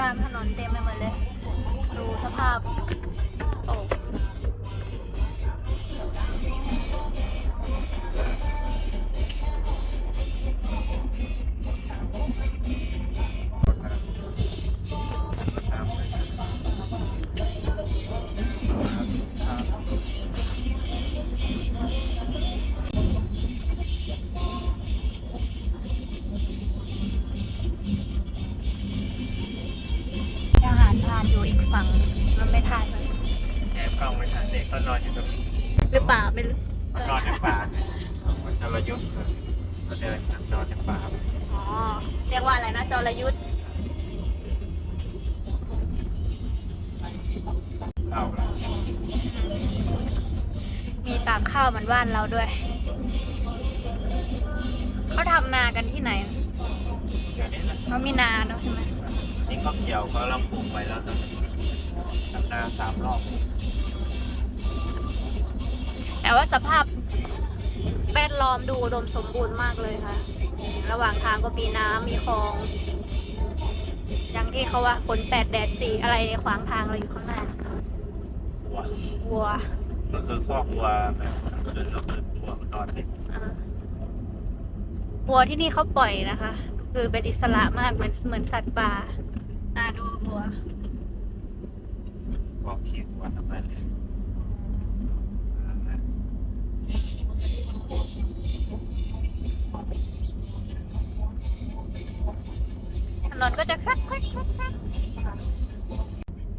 ตามถนนเต็มไปหมดเลย ดูสภาพ หรือเปล่าไม่รู้มันนอนในป่ามันจรยุทธ์มันเดินนอนในป่าอ๋อเรียกว่าอะไรนะจรยุทธ์เอาละมีตากข้าวเหมือนบ้านเราด้วย เขาทำนากันที่ไหนเดี๋ยวนี้นะเขามีนาเนาะใช่ไหมนี่ก็เกี่ยวก็เราปลูกไปแล้วตอนนี้ทำนาสามรอบ แต่ว่าสภาพแวดล้อมดูอุดมสมบูรณ์มากเลยค่ะ ระหว่างทางก็มีน้ำมีคลอง อย่างที่เขาว่าฝนแปดแดดสี่อะไรขวางทางเราอยู่ข้างหน้าวัววัวเราซื้อซอกวัวแบบคืนเราเปิดวัวมันนอนติดอ่าวัวที่นี่เขาปล่อยนะคะ คือเป็นอิสระมากเหมือนเหมือนสัตว์ป่าอ่าดูวัว กองขี้วัวทำไมเลย ถนนก็จะคลักคลักคลักคลัก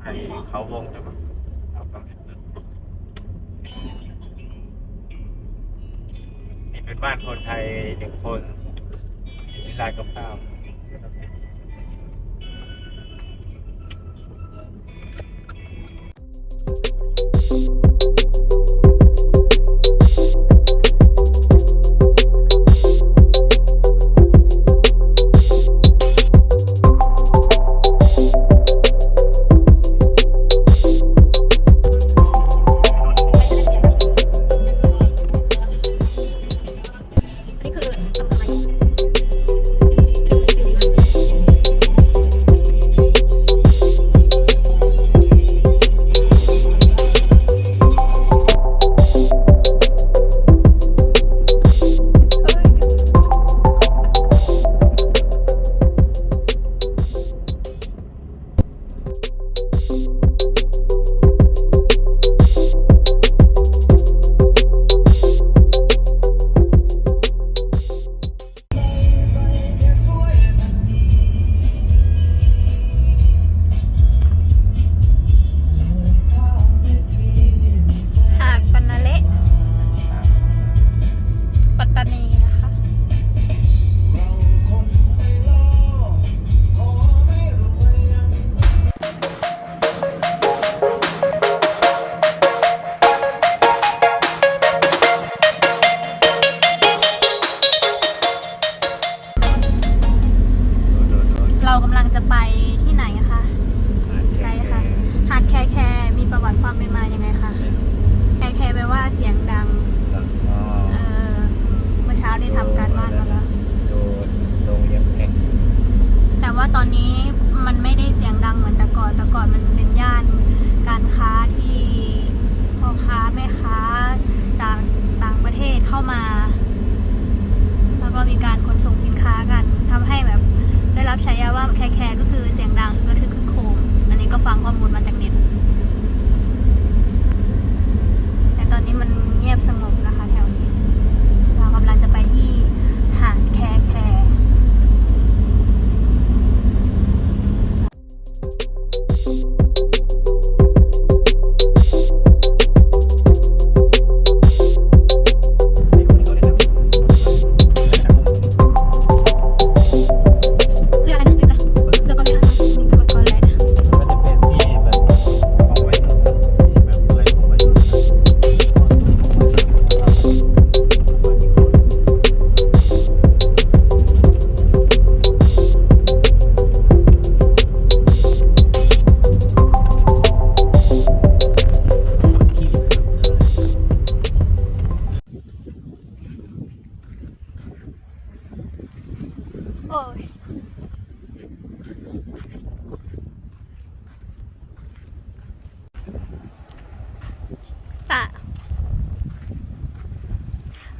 ไอ้เขาวงจะแบบเอาเนิดนี่เป็นบ้านคนไทยหนึ่งคนดีไซน์กับข้าว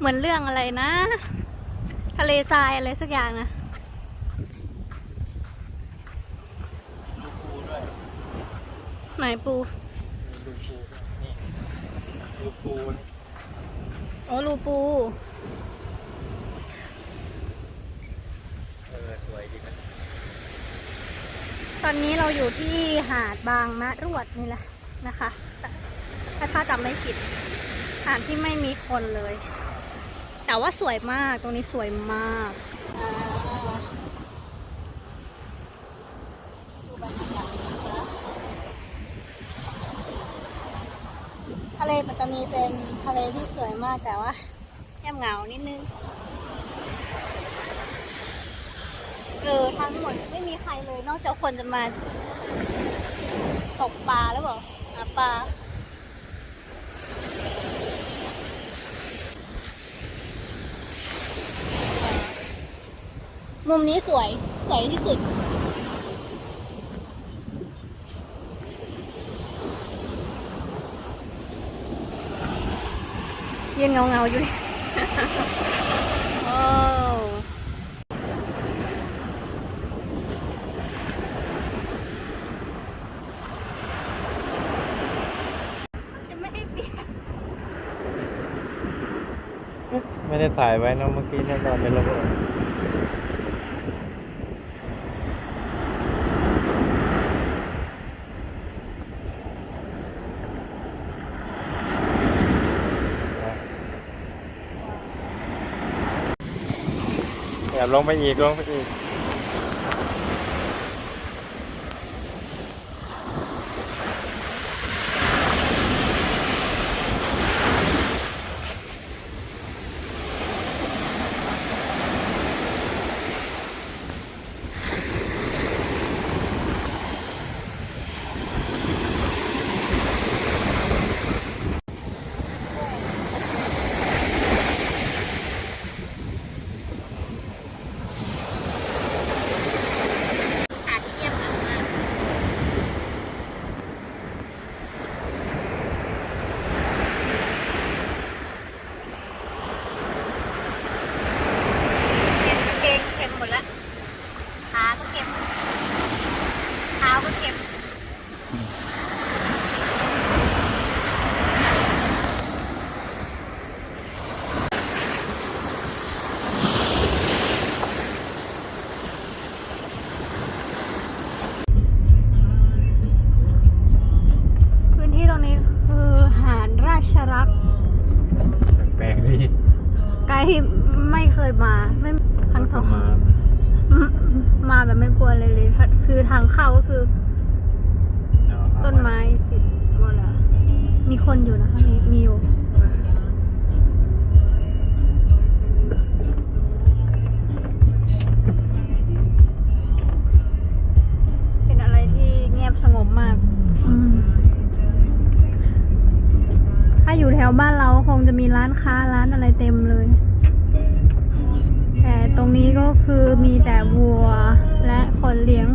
เหมือนเรื่องอะไรนะ ทะเลทรายอะไรสักอย่างนะไหนปูลูปูนี่ลูปูโอ้รูปู เออ สวยดีนะตอนนี้เราอยู่ที่หาดบางมะรวดนี่แหละนะคะ ถ้าถ้าจำไม่ผิดหาดที่ไม่มีคนเลย แต่ว่าสวยมากตรงนี้สวยมากทะเลปัตตานีเป็นทะเลที่สวยมากแต่ว่าแอบเหงานิดนึงเออทั้งหมดไม่มีใครเลยนอกจากคนจะมาตกปลาแล้วบอกหาปลา มุมนี้สวย สวยที่สุดยืนเงาเงาๆอยู่โอ้จะไม่ให้เปลี่ยนไม่ได้ถ่ายไว้นะเมื่อกี้เนี่ยตอนเป็นระเบิด บลงไปอีกลงไปอีก หาที่เงียบเหงามาก เก็บเกงเก็บหมดแล้วขาก็เก็บเท้าก็เก็บ พื้นที่ตรงนี้คือหาดราชรักษ์ แปลกดี ไกด์ไม่เคยมาไม่ทั้งสองมาอืมมาแบบไม่กลัวเลยเลยค่ะคือทางเข้าก็คือ ต้นไม้ติดหมดแล้วมีคนอยู่นะคะมีมีอยู่เป็นอะไรที่เงียบสงบมากอืมถ้าอยู่แถวบ้านเราคงจะมีร้านค้าร้านอะไรเต็มเลย มีแต่วัวและคนเลี้ยง